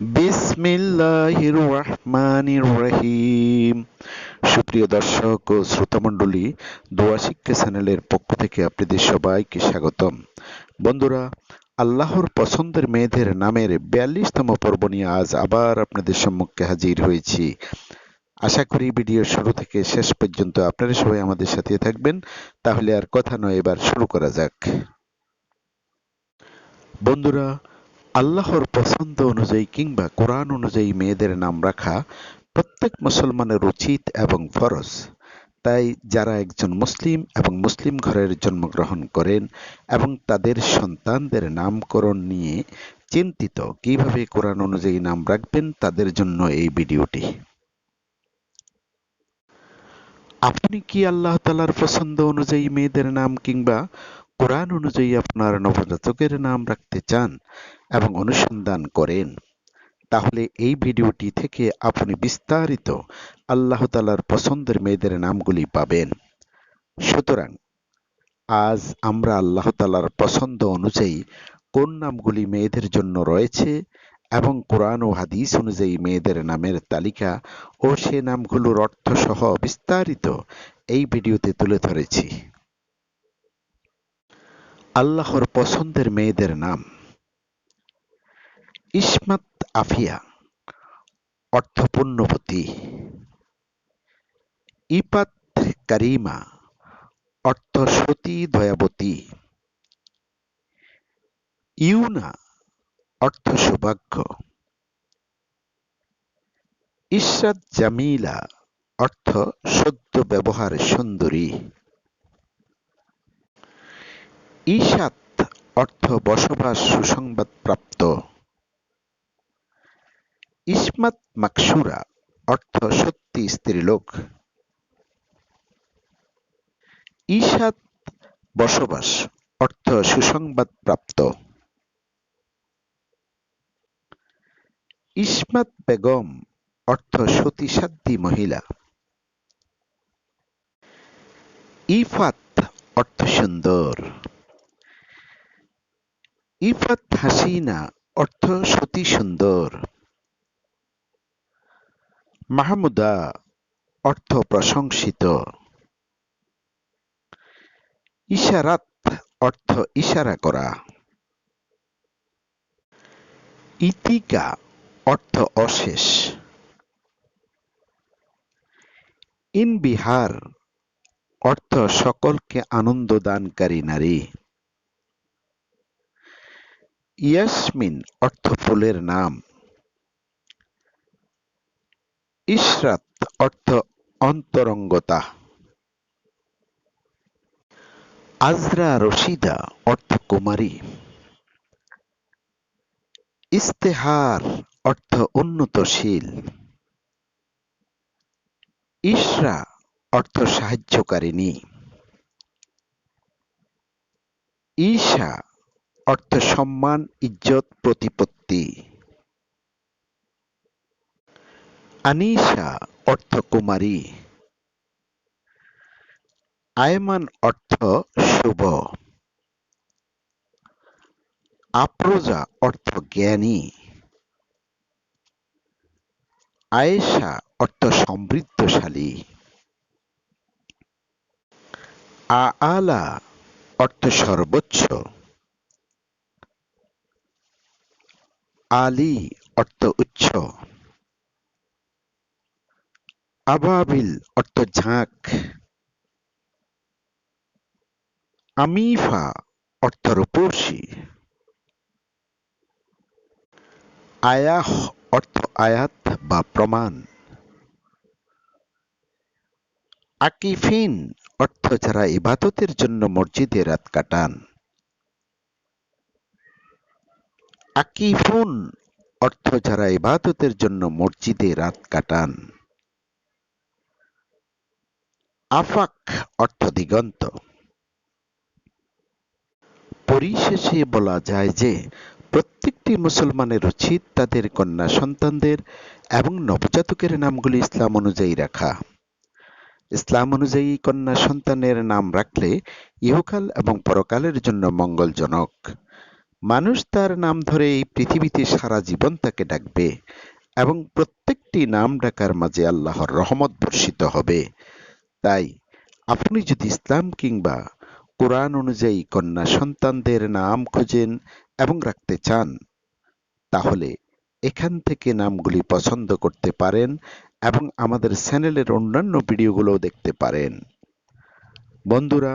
বিসমিল্লাহির রহমানির রহিম সুপ্রিয় দর্শক ও শ্রোতামণ্ডলী, দোয়া শিক্ষা চ্যানেলের পক্ষ থেকে আপনাদের সবাইকে স্বাগতম। বন্ধুরা, আল্লাহর পছন্দের মেয়েদের নামের বিয়াল্লিশতম পর্ব নিয়ে আজ আবার আপনাদের সম্মুখে হাজির হয়েছি। আশা করি ভিডিও শুরু থেকে শেষ পর্যন্ত আপনারা সবাই আমাদের সাথে থাকবেন। তাহলে আর কথা নয়, এবার শুরু করা যাক। বন্ধুরা আল্লাহর পছন্দ অনুযায়ী কিংবা কোরআন অনুযায়ী মেয়েদের নাম রাখা প্রত্যেক মুসলমানের উচিত এবং ফরজ। তাই যারা একজন মুসলিম এবং মুসলিম ঘরের জন্মগ্রহণ করেন এবং তাদের সন্তানদের নামকরণ নিয়ে চিন্তিত কীভাবে কোরআন অনুযায়ী নাম রাখবেন, তাদের জন্য এই ভিডিওটি। আপনি কি আল্লাহ তালার পছন্দ অনুযায়ী মেয়েদের নাম কিংবা কোরআন অনুযায়ী আপনার নবজাতকের নাম রাখতে চান এবং অনুসন্ধান করেন, তাহলে এই ভিডিওটি থেকে আপনি বিস্তারিত আল্লাহ তালার পছন্দের মেয়েদের নামগুলি পাবেন। সুতরাং, আজ আমরা আল্লাহ তালার পছন্দ অনুযায়ী কোন নামগুলি মেয়েদের জন্য রয়েছে এবং কোরআন ও হাদিস অনুযায়ী মেয়েদের নামের তালিকা ও সে নামগুলোর অর্থ সহ বিস্তারিত এই ভিডিওতে তুলে ধরেছি। আল্লাহর পছন্দের মেয়েদের নাম ইসমাত আফিয়া অর্থ পুণ্যবতী ইপাত কারিমা অর্থ সতী দয়াবতী। ইউনা অর্থ সৌভাগ্য ইশরাত জামিলা অর্থ সদ্য ব্যবহার সুন্দরী। ঈশাত অর্থ বসবাস সুসংবাদ প্রাপ্ত। ইসমাত মাকসুরা অর্থ সত্যি স্ত্রীলোক ঈশাত বসবাস অর্থ সুসংবাদ প্রাপ্ত। ইসমাত বেগম অর্থ সতীসাধ্যী মহিলা। ইফাত অর্থ সুন্দর। ইফাত হাসিনা, অর্থ সতী সুন্দর। মাহমুদা, অর্থ প্রশংসিত। ইশারাত, অর্থ ইশারা করা। ইতিকা, অর্থ অশেষ। ইন ইনবিহার, অর্থ সকলকে আনন্দ দানকারী নারী। ইয়াসমিন অর্থ ফুলের নাম। ইশরাত অর্থ অন্তরঙ্গতা। আজরা রশিদা অর্থ কুমারী। ইস্তেহার অর্থ উন্নতশীল। ইশরা অর্থ সাহায্যকারিণী। ঈশা অর্থ সম্মান, ইজ্জত, প্রতিপত্তি। আনিশা, অর্থ কুমারী। আয়মান, অর্থ শুভ। আপ্রজা, অর্থ জ্ঞানী। আয়েশা, অর্থ সমৃদ্ধশালী। আ আলা অর্থ সর্বোচ্চ। আলী অর্থ উচ্চ। আবাবিল অর্থ ঝাঁক। আমিফা অর্থ রূপসী। আয়াহ অর্থ আয়াত বা প্রমাণ। আকিফিন অর্থ যারা ইবাদতের জন্য মসজিদে রাত কাটান। আকিফুন অর্থ যারা ইবাদতের জন্য মসজিদে রাত কাটান। আফাক অর্থ দিগন্ত। পরিশেষে বলা যায় যে, প্রত্যেকটি মুসলমানের উচিত তাদের কন্যা সন্তানদের এবং নবজাতকের নামগুলি ইসলাম অনুযায়ী রাখা। ইসলাম অনুযায়ী কন্যা সন্তানের নাম রাখলে ইহকাল এবং পরকালের জন্য মঙ্গলজনক। মানুষ তার নাম ধরে এই পৃথিবীতে সারা জীবন তাকে ডাকবে এবং প্রত্যেকটি নাম ডাকার মাঝে আল্লাহর রহমত বর্ষিত হবে। তাই আপনি যদি ইসলাম কিংবা কোরআন অনুযায়ী কন্যা সন্তানদের নাম খুঁজেন এবং রাখতে চান, তাহলে এখান থেকে নামগুলি পছন্দ করতে পারেন এবং আমাদের চ্যানেলের অন্যান্য ভিডিওগুলোও দেখতে পারেন। বন্ধুরা